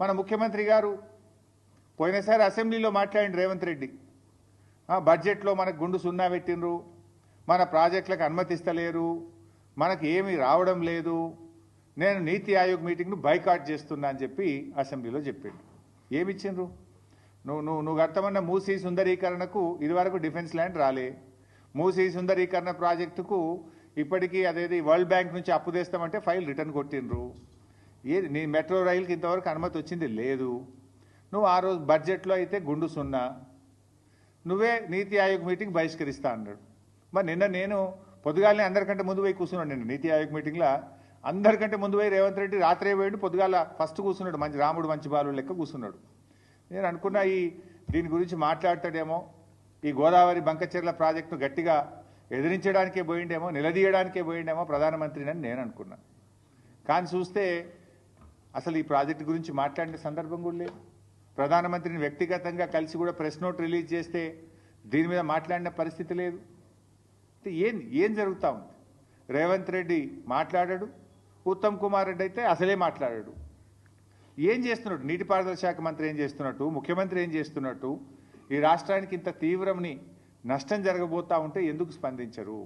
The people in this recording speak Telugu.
మన ముఖ్యమంత్రి గారు పోయినసారి అసెంబ్లీలో మాట్లాడిండు రేవంత్ రెడ్డి బడ్జెట్లో మనకు గుండు సున్నా పెట్టిండ్రు మన ప్రాజెక్టులకు అనుమతిస్తలేరు మనకు ఏమీ రావడం లేదు నేను నీతి ఆయోగ్ మీటింగ్ను బైకాట్ చేస్తున్నా అని చెప్పి అసెంబ్లీలో చెప్పిండు. ఏమిచ్చిండ్రు? నువ్వు నువ్వు నువ్వు కట్టమన్న మూసీ సుందరీకరణకు ఇదివరకు డిఫెన్స్ ల్యాండ్ రాలే. మూసీ సుందరీకరణ ప్రాజెక్టుకు ఇప్పటికీ అదేది వరల్డ్ బ్యాంక్ నుంచి అప్పు తెస్తామంటే ఫైల్ రిటర్న్ కొట్టిండ్రు. ఏది నీ మెట్రో రైలుకి ఇంతవరకు అనుమతి వచ్చింది? లేదు. నువ్వు ఆ రోజు బడ్జెట్లో అయితే గుండు సున్నా. నువ్వే నీతి ఆయోగ్ మీటింగ్ బహిష్కరిస్తా అన్నాడు. మరి నిన్న నేను పొద్దుగాలని అందరికంటే ముందు పోయి కూర్చున్నాడు నిన్న నీతి ఆయోగ్ మీటింగ్లో. అందరికంటే ముందు పోయి రేవంత్ రెడ్డి రాత్రే పోయిండు పొద్దుగాల ఫస్ట్ కూర్చున్నాడు మంచి రాముడు మంచి బాలు లెక్క కూర్చున్నాడు. నేను అనుకున్నా ఈ దీని గురించి మాట్లాడతాడేమో ఈ గోదావరి బంకచెర్ల ప్రాజెక్టును గట్టిగా ఎదిరించడానికే పోయిండేమో నిలదీయడానికే పోయిండేమో ప్రధానమంత్రిని అని నేను అనుకున్నా. కానీ చూస్తే అసలు ఈ ప్రాజెక్టు గురించి మాట్లాడిన సందర్భం కూడా లేదు. ప్రధానమంత్రిని వ్యక్తిగతంగా కలిసి కూడా ప్రెస్ నోట్ రిలీజ్ చేస్తే దీని మీద మాట్లాడిన పరిస్థితి లేదు. అంటే ఏం ఏం జరుగుతూ ఉంది? రేవంత్ రెడ్డి మాట్లాడాడు ఉత్తమ్ కుమార్ రెడ్డి అయితే అసలే మాట్లాడాడు. ఏం చేస్తున్నాడు నీటిపారుదల శాఖ మంత్రి ఏం చేస్తున్నట్టు? ముఖ్యమంత్రి ఏం చేస్తున్నట్టు? ఈ రాష్ట్రానికి ఇంత తీవ్రమని నష్టం జరగబోతా ఉంటే ఎందుకు స్పందించరు?